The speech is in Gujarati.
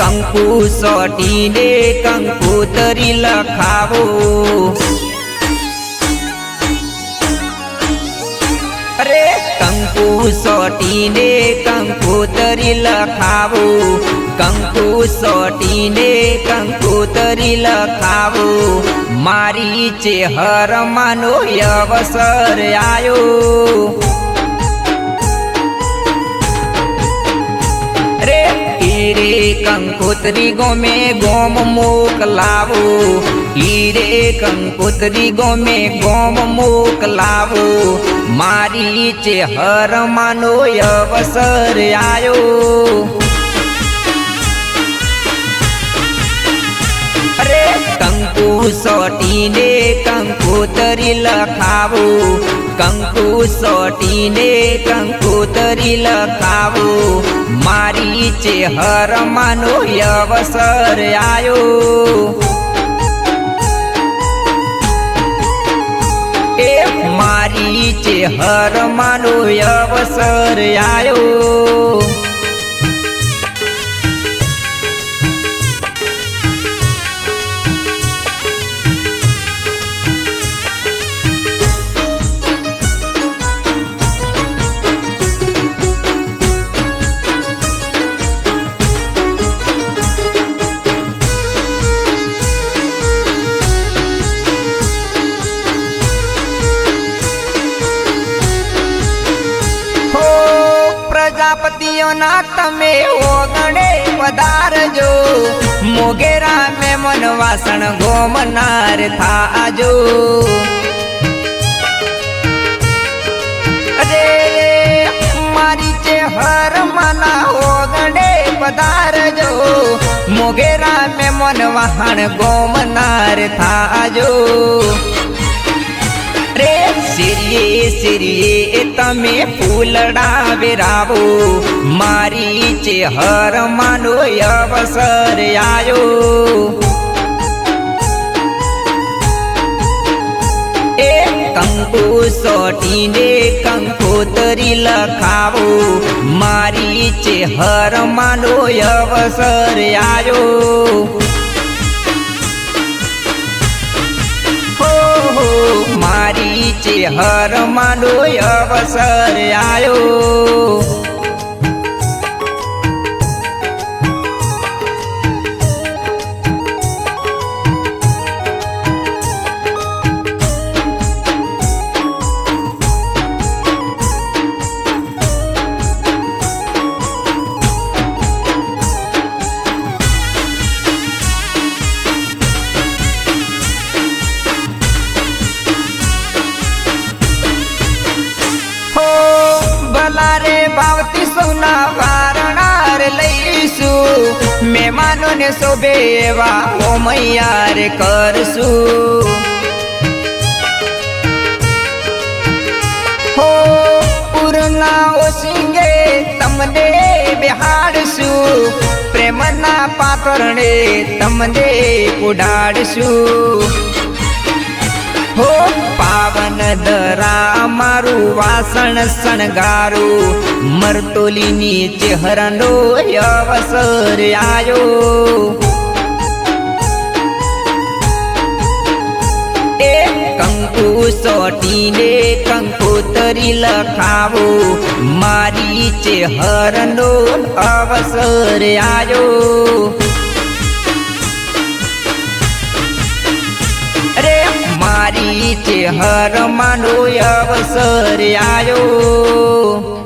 કંકુ સોટીને કંકુતરી લખાવો. અરે કંકુ સોટીને કંકુતરી લખાવો. કંકુ સોટીને કંકુતરી લખાવો. મારી ચેહર માનો અવસર આયો. કંકોત્રી ગોમે ગોમ મોકલાવો હીરે કંકોત્રી ગોમે ગોમ મોકલાવો મારી ચેહર માનો અવસર અરે કંકુ સોટીને કંકોતરી લખાવો. કંકુ સોટીને કંકોતરી લખાવો. મારી ચેહર માનો અવસર આયો. એ મારી ચેહર માનો અવસર આયો. પ્રજાપતિઓના તમે ઓગણે પધારજો મોગેરા મે મન વાસણ ગોમનાર થાજો અરે મારી છે હર મના ઓગણે પધારજો મોગેરા મે મન વાહણ ગોમનાર થાજો રે, સિરિયે સિરિયે તમે ફૂલડા વેરાવો મારી ચેહર માનો અવસર આયો. એ કંકુ સોટીને કંકોતરી લખાવો. મારી ચેહર માનો અવસર આયો. મારી ચેહર માનો અવસર આયો. મહેમાનોને શોભે એવા મૈયાર કરશું. હો પૂરના ઓસિંગે તમને બિહાડશું પ્રેમના પાતરણે તમને ઉડાડશું હો, પાવન દરા મારું વાસણ શણગારું. મરતોલીની ચહેરાનો અવસર આયો. એ કંકુ સોટીને કંકોતરી લખાવો. મારી ચેહરનો અવસર આયો. ચેહર માનો અવસર આયો.